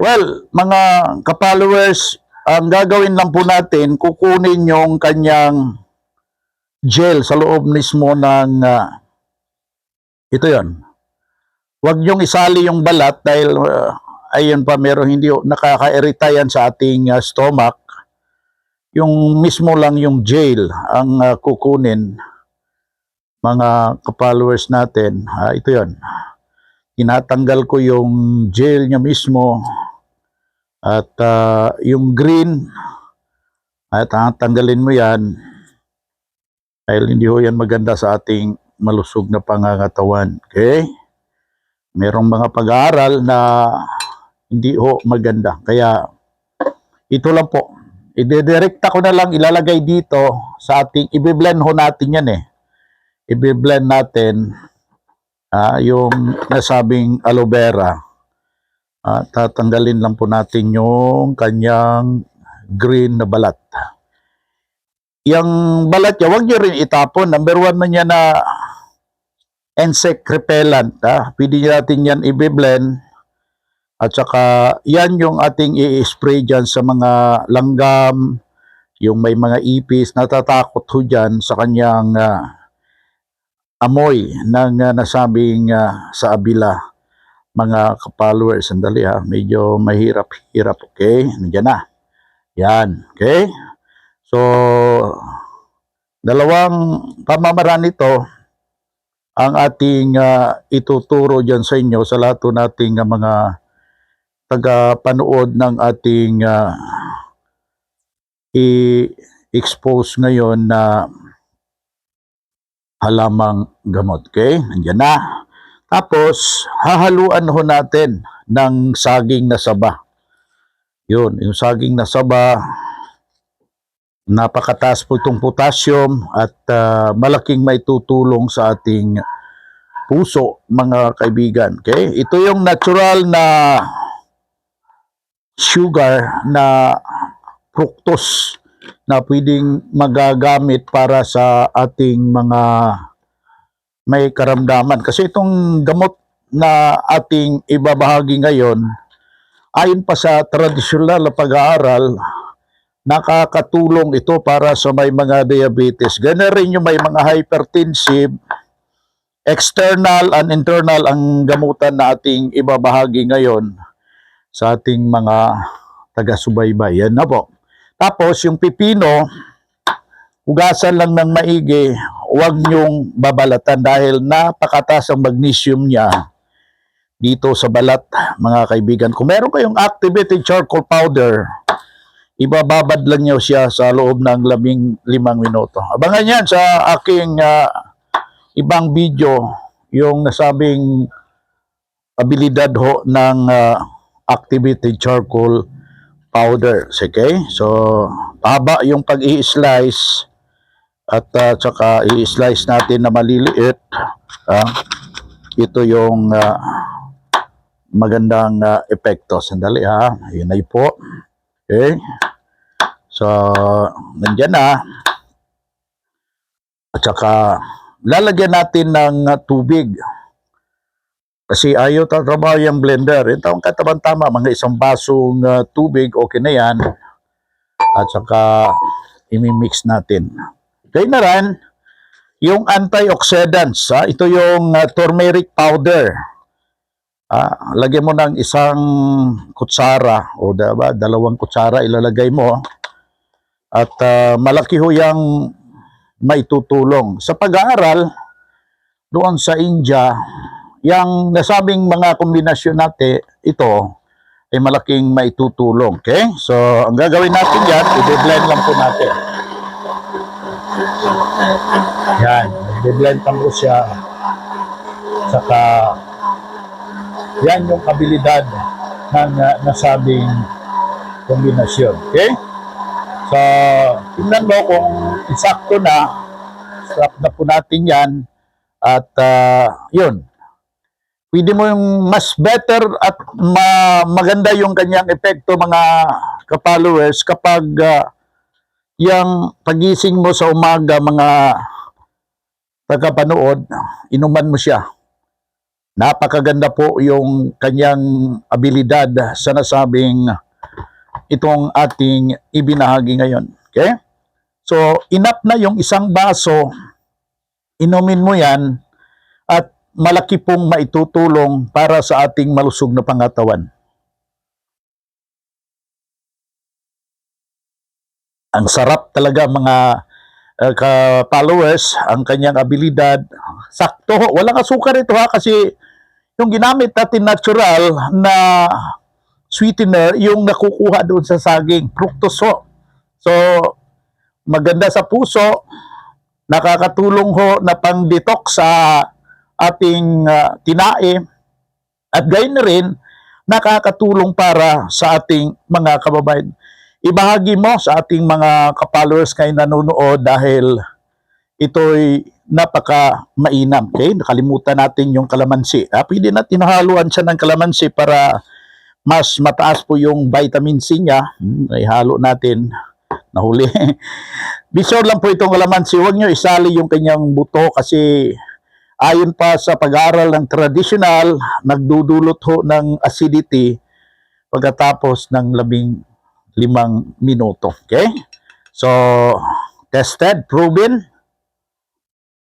Well, mga ka-followers, ang gagawin lang po natin, kukunin yung kanyang gel sa loob mismo ng ah, ito yon. Huwag niyong isali yung balat dahil ah, ayun pa meron hindi nakaka-irita yan sa ating ah, stomach. Yung mismo lang yung gel ang ah, kukunin mga ka-followers natin. Ah, ito yon. Tinatanggal ko yung gel niya mismo at ah, yung green at ah, tanggalin mo yan dahil hindi ho yan maganda sa ating malusog na pangangatawan. Okay? Merong mga pag-aaral na hindi ho maganda. Kaya ito lang po. Idedirekta ko na lang ilalagay dito sa ating, ibiblend ho natin yan eh. Ibiblend natin ah, yung nasabing aloe vera. Ah, tatanggalin lang po natin yung kanyang green na balat. Yung balat niya, huwag niyo rin itapon. Number one na niya na insect repellent. Ha? Pwede natin yan i-blend. At saka, yan yung ating i-spray dyan sa mga langgam, yung may mga ipis, natatakot ho dyan sa kanyang ah, amoy ng ah, nasabing ah, sa abila mga ka-followers. Sandali ha, medyo mahirap-hirap. Okay, nandiyan na. Yan, okay? So, dalawang pamamaraan nito ang ating ah, ituturo dyan sa inyo sa lahat nating ah, mga tagapanood ng ating ah, i-expose ngayon na halamang gamot. Okay? Nandiyan na. Tapos, hahaluan ho natin ng saging na saba. Yun, yung saging na saba, napakataas po itong potassium at ah, malaking may tutulong sa ating puso, mga kaibigan. Okay? Ito yung natural na sugar na fructose na pwedeng magagamit para sa ating mga may karamdaman. Kasi itong gamot na ating ibabahagi ngayon, ayon pa sa tradisyonal na pag-aaral, nakakatulong ito para sa may mga diabetes. Ganun rin yung may mga hypertensive, external and internal ang gamutan na ating ibabahagi ngayon sa ating mga taga-subaybay. Yan na po. Tapos yung pipino, hugasan lang ng maigi, huwag niyong babalatan dahil napakataas ang magnesium niya dito sa balat, mga kaibigan. Kung meron kayong activated charcoal powder, ibababad lang niyo siya sa loob ng labing limang minuto. Abangan yan sa aking ah, ibang video, yung nasabing abilidad ho ng ah, activated charcoal powder. Okay? So, pahaba yung pag i-slice at uh, saka i-slice natin na maliliit. ah, ito yung ah, magandang ah, epekto. Sandali ha. Yun ay po. Okay? So, nandyan na. At saka, lalagyan natin ng ah, tubig. Kasi ayaw tatrabaho yung blender. Ito ang katabang tama, mga isang basong ah, tubig, okay na yan. At saka, imimix natin. Kaya na rin, yung antioxidants, ha? ito yung ah, turmeric powder. Ah, lagyan mo ng isang kutsara o diba, dalawang kutsara ilalagay mo. At ah, malaki ho yung may. Sa pag-aaral, doon sa India, yung nasabing mga kombinasyon natin, ito, ay malaking may tutulong. Okay? So, ang gagawin natin yan, i-blend lang po natin. Yan, i-blend lang po siya. Saka, yan yung abilidad ng uh, nasabing kombinasyon. Okay? So, tingnan mo kung isakto na, stop na po natin yan. At ah, yun, pwede mo yung mas better at ma- maganda yung kanyang epekto mga ka-followers kapag ah, yung pagising mo sa umaga mga tagapanood, inuman mo siya Napakaganda po yung kanyang abilidad sa nasabing itong ating ibinahagi ngayon. Okay? So, inap na yung isang baso, inumin mo yan, at malaki pong maitutulong para sa ating malusog na pangatawan. Ang sarap talaga mga uh, ka-followers, ang kanyang abilidad. Sakto, walang asukar ito ha kasi yung ginamit natin natural na sweetener, yung nakukuha doon sa saging, fructose. So, maganda sa puso, nakakatulong ho na pang-detox sa ating ah, tinae at gayon na rin nakakatulong para sa ating mga kababayan. Ibahagi mo sa ating mga ka-followers kayo nanonood dahil ito'y napaka mainam. Okay? Nakalimutan natin yung kalamansi. Ah, pwede natin haluan siya ng kalamansi para mas mataas po yung vitamin C niya. Hmm, ay halo natin. Nahuli. Be sure lang po itong kalamansi. Huwag nyo isali yung kanyang buto kasi ayon pa sa pag-aaral ng traditional, nagdudulot ho ng acidity pagkatapos ng labing limang minuto. Okay? So, tested, proven.